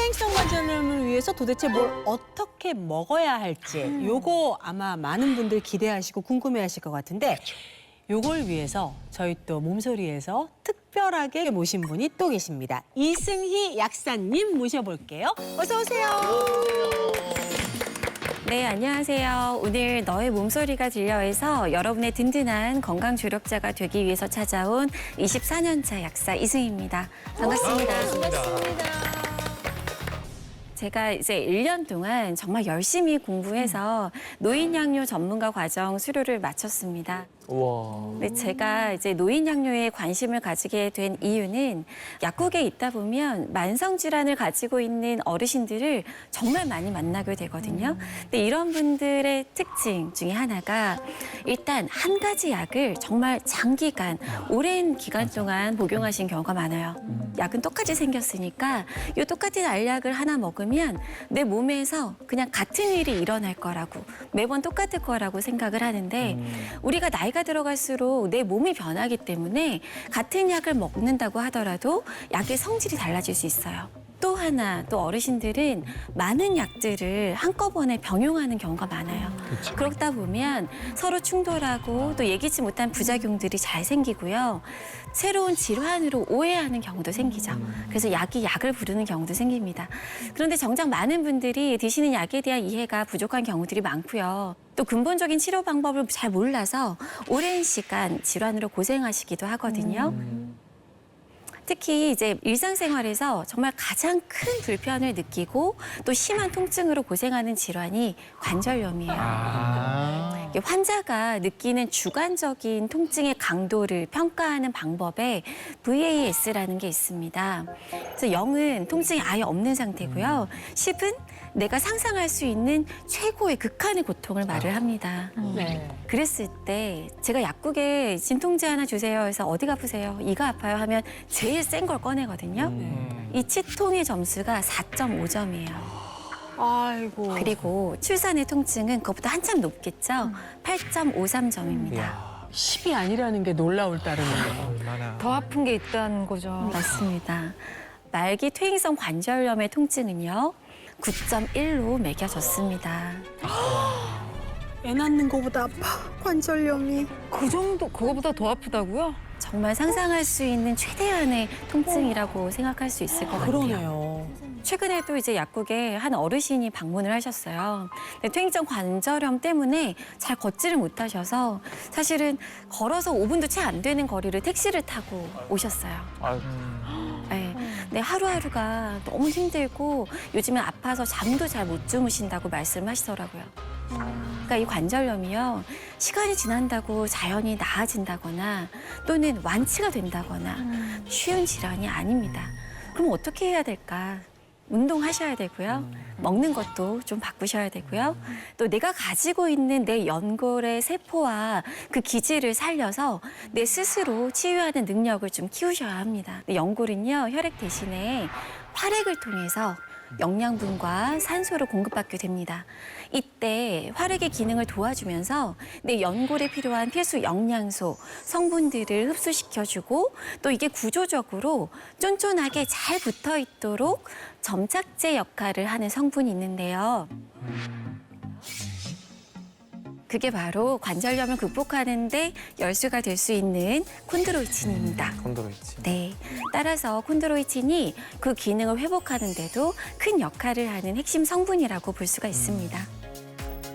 퇴행성 관절염을 위해서 도대체 뭘 어떻게 먹어야 할지 요거 아마 많은 분들 기대하시고 궁금해하실 것 같은데 요걸 위해서 저희 또 몸소리에서 특별하게 모신 분이 또 계십니다. 이승희 약사님 모셔볼게요. 어서 오세요. 네, 안녕하세요. 오늘 너의 몸소리가 들려해서 여러분의 든든한 건강 조력자가 되기 위해서 찾아온 24년차 약사 이승입니다. 반갑습니다. 제가 이제 1년 동안 정말 열심히 공부해서 노인 양료 전문가 과정 수료를 마쳤습니다. 와. 네, 제가 이제 노인 양료에 관심을 가지게 된 이유는 약국에 있다 보면 만성 질환을 가지고 있는 어르신들을 정말 많이 만나게 되거든요. 근데 이런 분들의 특징 중에 하나가 일단 한 가지 약을 정말 장기간 오랜 기간 동안 복용하신 경우가 많아요. 약은 똑같이 생겼으니까 이 똑같은 알약을 하나 먹으면 내 몸에서 그냥 같은 일이 일어날 거라고 매번 똑같을 거라고 생각을 하는데 우리가 나이가 들어갈수록 내 몸이 변하기 때문에 같은 약을 먹는다고 하더라도 약의 성질이 달라질 수 있어요. 또 하나 또 어르신들은 많은 약들을 한꺼번에 병용하는 경우가 많아요. 그렇다 보면 서로 충돌하고 또 예기치 못한 부작용들이 잘 생기고요. 새로운 질환으로 오해하는 경우도 생기죠. 그래서 약이 약을 부르는 경우도 생깁니다. 그런데 정작 많은 분들이 드시는 약에 대한 이해가 부족한 경우들이 많고요. 또 근본적인 치료 방법을 잘 몰라서 오랜 시간 질환으로 고생하시기도 하거든요. 특히 이제 일상생활에서 정말 가장 큰 불편을 느끼고 또 심한 통증으로 고생하는 질환이 관절염이에요. 아. 환자가 느끼는 주관적인 통증의 강도를 평가하는 방법에 VAS라는 게 있습니다. 그래서 0은 통증이 아예 없는 상태고요. 10은 내가 상상할 수 있는 최고의 극한의 고통을 말을 합니다. 네. 그랬을 때 제가 약국에 진통제 하나 주세요 해서 어디가 아프세요? 이가 아파요 하면 제일 센 걸 꺼내거든요. 음. 이 치통의 점수가 4.5점이에요. 아이고. 그리고 출산의 통증은 그것보다 한참 높겠죠. 8.53점입니다. 이야. 10이 아니라는 게 놀라울 따름이에요. 얼마나. 더 아픈 게 있다는 거죠. 맞습니다. 말기 퇴행성 관절염의 통증은요. 9.1로 매겨졌습니다. 애 낳는 거보다 아파. 관절염이. 그 정도 그거보다 더 아프다고요? 정말 상상할 수 있는 최대한의 통증이라고 생각할 수 있을 것 같아요. 그러네요. 최근에도 이제 약국에 한 어르신이 방문을 하셨어요. 근데 퇴행성 관절염 때문에 잘 걷지를 못하셔서 사실은 걸어서 5분도 채 안 되는 거리를 택시를 타고 오셨어요. 아유. 네. 근데 하루하루가 너무 힘들고 요즘은 아파서 잠도 잘 못 주무신다고 말씀하시더라고요. 그러니까 이 관절염이요 시간이 지난다고 자연히 나아진다거나 또는 완치가 된다거나 쉬운 질환이 아닙니다. 그럼 어떻게 해야 될까? 운동하셔야 되고요. 먹는 것도 좀 바꾸셔야 되고요. 또 내가 가지고 있는 내 연골의 세포와 그 기질을 살려서 내 스스로 치유하는 능력을 좀 키우셔야 합니다. 연골은요, 혈액 대신에 활액을 통해서 영양분과 산소를 공급받게 됩니다. 이때 활액의 기능을 도와주면서 내 연골에 필요한 필수 영양소, 성분들을 흡수시켜주고 또 이게 구조적으로 쫀쫀하게 잘 붙어 있도록 점착제 역할을 하는 성분이 있는데요. 그게 바로 관절염을 극복하는데 열쇠가 될 수 있는 콘드로이친입니다. 콘드로이친. 네. 따라서 콘드로이친이 그 기능을 회복하는데도 큰 역할을 하는 핵심 성분이라고 볼 수가 있습니다.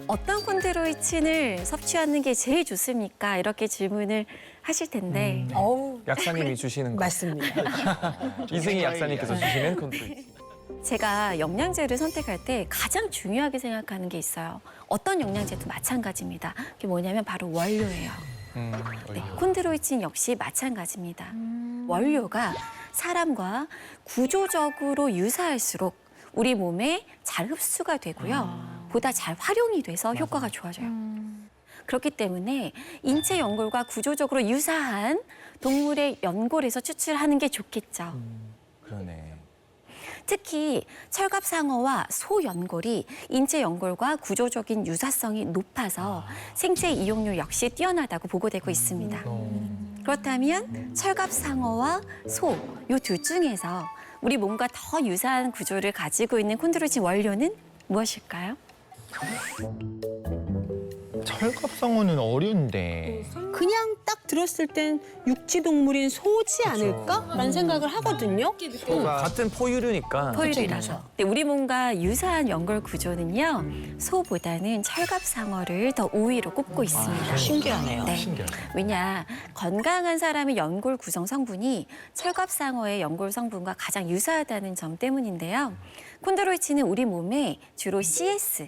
어떤 콘드로이친을 섭취하는 게 제일 좋습니까? 이렇게 질문을 하실 텐데 어우. 약사님이 주시는 거. 맞습니다. 이승희 약사님께서 주시는 콘드로이친. 제가 영양제를 선택할 때 가장 중요하게 생각하는 게 있어요. 어떤 영양제도 마찬가지입니다. 그게 뭐냐면 바로 원료예요. 음. 네, 콘드로이친 역시 마찬가지입니다. 원료가 사람과 구조적으로 유사할수록 우리 몸에 잘 흡수가 되고요. 보다 잘 활용이 돼서 효과가 좋아져요. 그렇기 때문에 인체 연골과 구조적으로 유사한 동물의 연골에서 추출하는 게 좋겠죠. 그러네. 특히 철갑상어와 소 연골이 인체 연골과 구조적인 유사성이 높아서 생체 이용률 역시 뛰어나다고 보고되고 있습니다. 어. 그렇다면 철갑상어와 소 요 둘 중에서 우리 몸과 더 유사한 구조를 가지고 있는 콘드로이친 원료는 무엇일까요? 철갑상어는 어려운데. 그냥 딱 들었을 땐 육지 동물인 소지 않을까라는 생각을 하거든요. 같은 포유류니까. 포유류라서. 근데 우리 몸과 유사한 연골 구조는요, 소보다는 철갑상어를 더 우위로 꼽고 있습니다. 신기하네요. 네. 신기하다. 왜냐 건강한 사람의 연골 구성 성분이 철갑상어의 연골 성분과 가장 유사하다는 점 때문인데요. 콘드로이친은 우리 몸에 주로 CS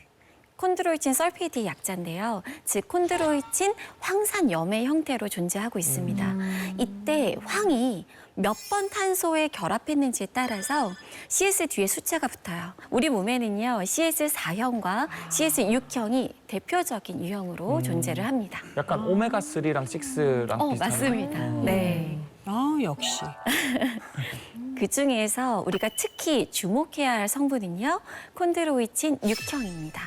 콘드로이친 설페이트의 약자인데요. 즉 콘드로이친 황산 염의 형태로 존재하고 있습니다. 이때 황이 몇 번 탄소에 결합했는지에 따라서 CS 뒤에 숫자가 붙어요. 우리 몸에는요 CS 4형과 CS 6형이 대표적인 유형으로 존재를 합니다. 약간 오메가 3랑 6랑 어, 비슷한. 맞습니다. 네. 아 역시. 그 중에서 우리가 특히 주목해야 할 성분은요, 콘드로이친 6형입니다.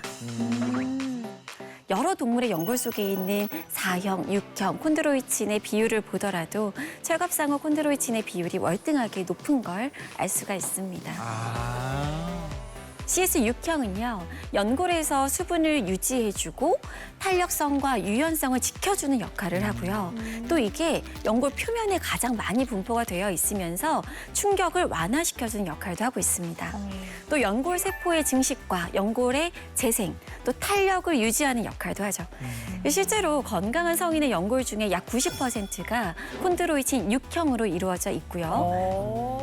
여러 동물의 연골 속에 있는 4형, 6형 콘드로이친의 비율을 보더라도 철갑상어 콘드로이친의 비율이 월등하게 높은 걸 알 수가 있습니다. 아. CS6형은요, 연골에서 수분을 유지해주고 탄력성과 유연성을 지켜주는 역할을 하고요. 또 이게 연골 표면에 가장 많이 분포가 되어 있으면서 충격을 완화시켜주는 역할도 하고 있습니다. 또 연골 세포의 증식과 연골의 재생, 또 탄력을 유지하는 역할도 하죠. 실제로 건강한 성인의 연골 중에 약 90%가 콘드로이친 6형으로 이루어져 있고요.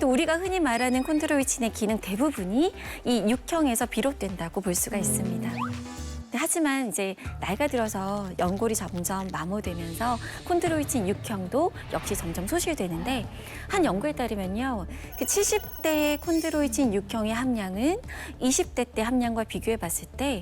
또 우리가 흔히 말하는 콘드로이친의 기능 대부분이 이 육형에서 비롯된다고 볼 수가 있습니다. 네, 하지만 이제 나이가 들어서 연골이 점점 마모되면서 콘드로이친 육형도 역시 점점 소실되는데 한 연구에 따르면요. 그 70대의 콘드로이친 육형의 함량은 20대 때 함량과 비교해 봤을 때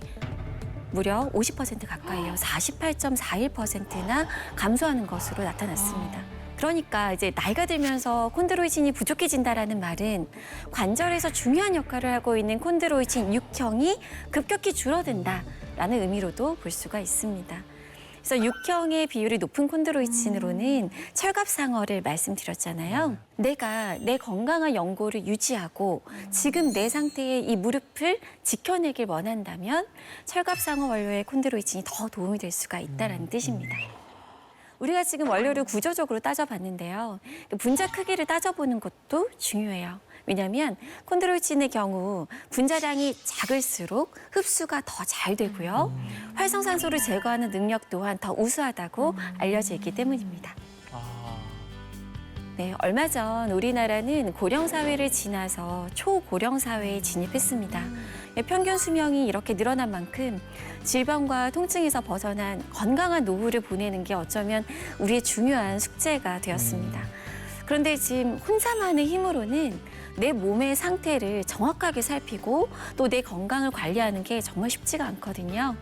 무려 50% 가까이요. 48.41%나 감소하는 것으로 나타났습니다. 그러니까 이제 나이가 들면서 콘드로이친이 부족해진다라는 말은 관절에서 중요한 역할을 하고 있는 콘드로이친 6형이 급격히 줄어든다라는 의미로도 볼 수가 있습니다. 그래서 6형의 비율이 높은 콘드로이친으로는 철갑상어를 말씀드렸잖아요. 내가 내 건강한 연골을 유지하고 지금 내 상태의 이 무릎을 지켜내길 원한다면 철갑상어 원료의 콘드로이친이 더 도움이 될 수가 있다는 뜻입니다. 우리가 지금 원료를 구조적으로 따져봤는데요. 그 분자 크기를 따져보는 것도 중요해요. 왜냐하면 콘드로이친의 경우 분자량이 작을수록 흡수가 더 잘 되고요. 활성산소를 제거하는 능력 또한 더 우수하다고 알려져 있기 때문입니다. 아, 네, 얼마 전 우리나라는 고령 사회를 지나서 초고령 사회에 진입했습니다. 네, 평균 수명이 이렇게 늘어난 만큼 질병과 통증에서 벗어난 건강한 노후를 보내는 게 어쩌면 우리의 중요한 숙제가 되었습니다. 그런데 지금 혼자만의 힘으로는 내 몸의 상태를 정확하게 살피고 또 내 건강을 관리하는 게 정말 쉽지가 않거든요.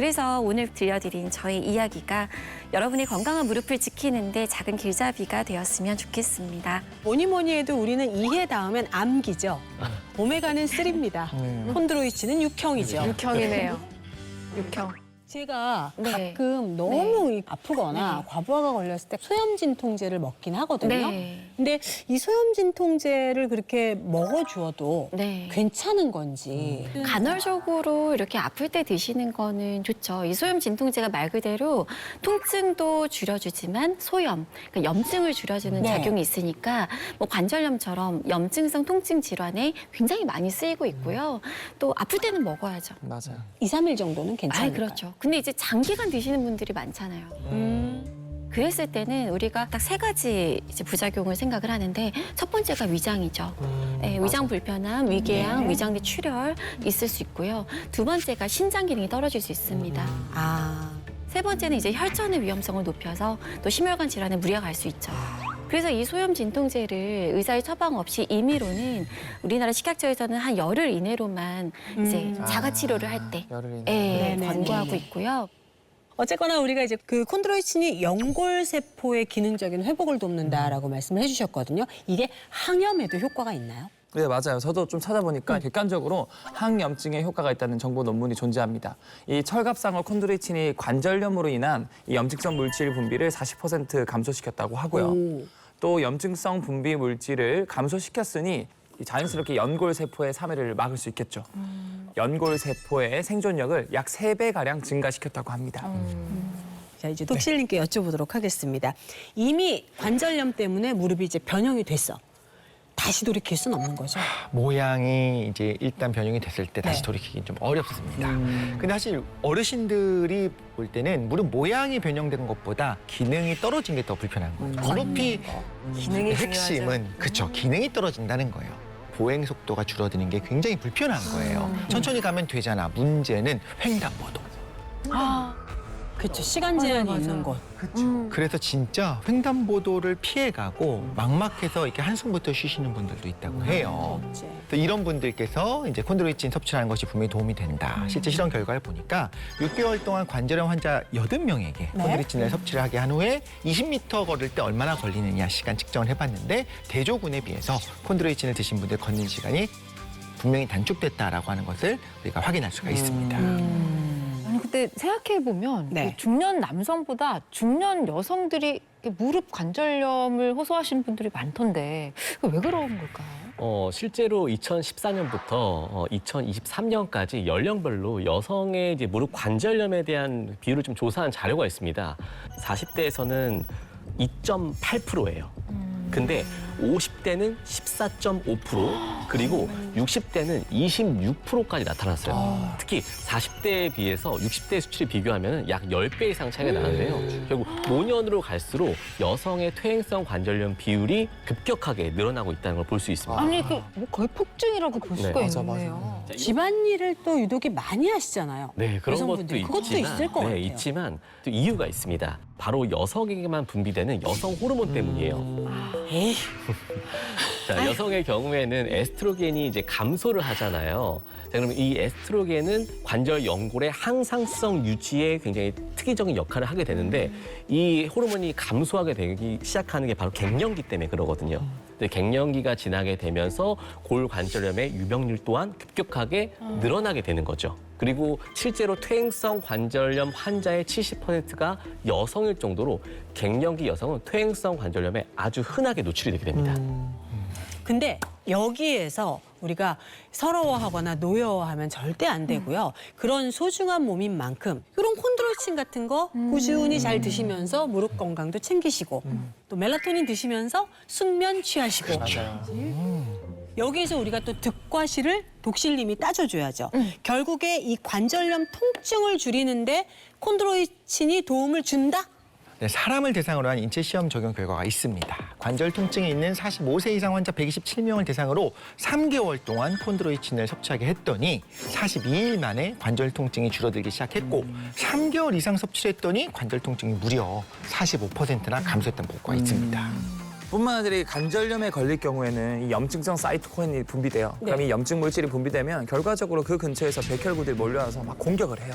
그래서 오늘 들려드린 저의 이야기가 여러분의 건강한 무릎을 지키는데 작은 길잡이가 되었으면 좋겠습니다. 뭐니 뭐니 해도 우리는 이해 닿으면 암기죠. 오메가는 3입니다. 네. 콘드로이친은 육형이죠. 육형이네요. 육형. 제가 네. 가끔 너무 이 아프거나 과부하가 걸렸을 때 소염진 통제를 먹긴 하거든요. 네. 근데 이 소염진 통제를 그렇게 먹어주어도 네. 괜찮은 건지. 간헐적으로 이렇게 아플 때 드시는 거는 좋죠. 이 소염 진통제가 말 그대로 통증도 줄여주지만 소염, 그러니까 염증을 줄여주는 네. 작용이 있으니까 뭐 관절염처럼 염증성 통증 질환에 굉장히 많이 쓰이고 있고요. 또 아플 때는 먹어야죠. 맞아요. 2, 3일 정도는 아, 괜찮아요. 그렇죠. 근데 이제 장기간 드시는 분들이 많잖아요. 음. 그랬을 때는 우리가 딱 세 가지 이제 부작용을 생각을 하는데 첫 번째가 위장이죠. 예, 위장 불편함, 위궤양, 위장 내 출혈 있을 수 있고요. 두 번째가 신장 기능이 떨어질 수 있습니다. 아. 세 번째는 이제 혈전의 위험성을 높여서 또 심혈관 질환에 무리가 갈 수 있죠. 그래서 이 소염 진통제를 의사의 처방 없이 임의로는 우리나라 식약처에서는 한 열흘 이내로만 이제 음. 자가 치료를 할 때 열흘 이내. 예, 네네네. 권고하고 있고요. 어쨌거나 우리가 이제 그 콘드로이친이 연골 세포의 기능적인 회복을 돕는다라고 말씀을 해주셨거든요. 이게 항염에도 효과가 있나요? 네, 맞아요. 저도 좀 찾아보니까 객관적으로 항염증에 효과가 있다는 정보 논문이 존재합니다. 이 철갑상어 콘드로이친이 관절염으로 인한 이 염증성 물질 분비를 40% 감소시켰다고 하고요. 오. 또 염증성 분비 물질을 감소시켰으니 이 자연스럽게 연골 세포의 사멸을 막을 수 있겠죠. 연골 세포의 생존력을 약 세 배 가량 증가시켰다고 합니다. 자, 이제 독실님께 여쭤보도록 하겠습니다. 이미 관절염 때문에 무릎이 이제 변형이 됐어. 다시 돌이킬 수는 없는 거죠. 모양이 이제 일단 변형이 됐을 때 다시 네. 돌이키기 좀 어렵습니다. 근데 사실 어르신들이 볼 때는 무릎 모양이 변형된 것보다 기능이 떨어진 게 더 불편한 거예요. 무릎이 기능이 핵심은 그쵸 기능이 떨어진다는 거예요. 보행 속도가 줄어드는 게 굉장히 불편한 거예요. 천천히 가면 되잖아. 문제는 횡단보도. 그렇죠. 시간 제한이 있는 곳. 그래서 진짜 횡단보도를 피해가고 막막해서 이렇게 한숨부터 쉬시는 분들도 있다고 해요. 그래서 이런 분들께서 이제 콘드로이친 섭취하는 것이 분명히 도움이 된다. 실제 실험 결과를 보니까 6개월 동안 관절염 환자 80명에게 콘드로이친을 섭취를 하게 한 후에 20m 걸을 때 얼마나 걸리느냐 시간 측정을 해봤는데 대조군에 비해서 콘드로이친을 드신 분들 걷는 시간이 분명히 단축됐다라고 하는 것을 우리가 확인할 수가 있습니다. 근데 생각해 보면 네. 중년 남성보다 중년 여성들이 무릎 관절염을 호소하시는 분들이 많던데 그왜 그런 걸까요? 어, 실제로 2014년부터 어, 2023년까지 연령별로 여성의 이제 무릎 관절염에 대한 비율을 좀 조사한 자료가 있습니다. 40대에서는 2.8%예요. 근데 50대는 14.5% 그리고 60대는 26%까지 나타났어요. 특히 40대에 비해서 60대 수치를 비교하면 약 10배 이상 차이가 나는데요. 결국 노년으로 갈수록 여성의 퇴행성 관절염 비율이 급격하게 늘어나고 있다는 걸 볼 수 있습니다. 아니 그 뭐 거의 폭증이라고 볼 네, 수가 맞아, 있네요. 집안일을 또 유독이 많이 하시잖아요. 네, 그런 것도 여성분들이. 있지만, 그것도 있을 것 네, 같아요. 있지만 또 이유가 있습니다. 바로 여성에게만 분비되는 여성 호르몬 때문이에요. 에이, 자, 여성의 경우에는 에스트로겐이 이제 감소를 하잖아요. 자, 그러면 이 에스트로겐은 관절 연골의 항상성 유지에 굉장히 특이적인 역할을 하게 되는데 이 호르몬이 감소하게 되기 시작하는 게 바로 갱년기 때문에 그러거든요. 근데 갱년기가 지나게 되면서 골 관절염의 유병률 또한 급격하게 늘어나게 되는 거죠. 그리고 실제로 퇴행성 관절염 환자의 70%가 여성일 정도로 갱년기 여성은 퇴행성 관절염에 아주 흔하게 노출이 되게 됩니다. 근데 여기에서 우리가 서러워하거나 노여워하면 절대 안 되고요. 그런 소중한 몸인 만큼 이런 콘드로이친 같은 거 꾸준히 잘 드시면서 무릎 건강도 챙기시고 또 멜라토닌 드시면서 숙면 취하시고 여기에서 우리가 또 득과실을 독실님이 따져줘야죠. 결국에 이 관절염 통증을 줄이는데 콘드로이친이 도움을 준다? 네, 사람을 대상으로 한 인체 시험 적용 결과가 있습니다. 관절 통증이 있는 45세 이상 환자 127명을 대상으로 3개월 동안 콘드로이친을 섭취하게 했더니 42일 만에 관절 통증이 줄어들기 시작했고 3개월 이상 섭취를 했더니 관절 통증이 무려 45%나 감소했다는 보고가 있습니다. 뿐만 아니라 이 관절염에 걸릴 경우에는 이 염증성 사이토코인이 분비돼요. 그럼 이 염증 물질이 분비되면 결과적으로 그 근처에서 백혈구들이 몰려와서 막 공격을 해요.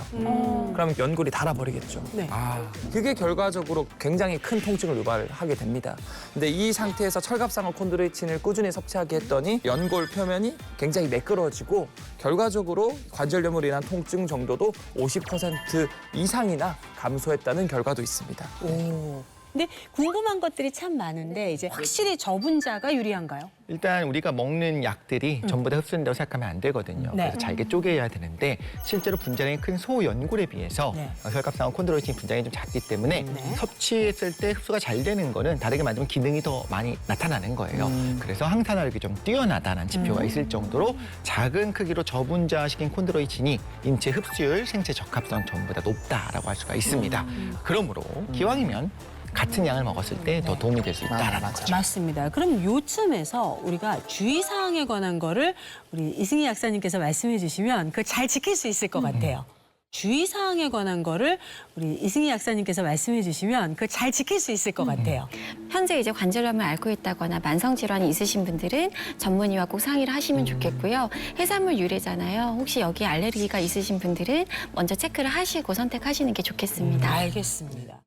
그러면 연골이 닳아버리겠죠. 네. 아, 그게 결과적으로 굉장히 큰 통증을 유발하게 됩니다. 근데 이 상태에서 철갑상어 콘드로이친을 꾸준히 섭취하게 했더니 연골 표면이 굉장히 매끄러지고 결과적으로 관절염으로 인한 통증 정도도 50% 이상이나 감소했다는 결과도 있습니다. 오. 근데 궁금한 것들이 참 많은데 이제 확실히 저분자가 유리한가요? 일단 우리가 먹는 약들이 전부 다 흡수된다고 생각하면 안 되거든요. 네. 그래서 잘게 쪼개야 되는데 실제로 분자량이 큰 소 연골에 비해서 네. 어, 혈갑상어 콘드로이친 분자량이 좀 작기 때문에 네. 섭취했을 때 흡수가 잘 되는 거는 다르게 만들면 기능이 더 많이 나타나는 거예요. 그래서 항산화력이 좀 뛰어나다는 지표가 있을 정도로 작은 크기로 저분자시킨 콘드로이친이 인체 흡수율, 생체 적합성 전부 다 높다라고 할 수가 있습니다. 그러므로 기왕이면 같은 양을 먹었을 때 더 도움이 될 수 있다라는 거죠. 맞습니다. 그럼 요쯤에서 우리가 주의사항에 관한 거를 우리 이승희 약사님께서 말씀해 주시면 그걸 잘 지킬 수 있을 것 같아요. 주의사항에 관한 거를 우리 이승희 약사님께서 말씀해 주시면 그걸 잘 지킬 수 있을 것 같아요. 현재 이제 관절염을 앓고 있다거나 만성 질환이 있으신 분들은 전문의와 꼭 상의를 하시면 좋겠고요. 해산물 유래잖아요. 혹시 여기 알레르기가 있으신 분들은 먼저 체크를 하시고 선택하시는 게 좋겠습니다. 알겠습니다.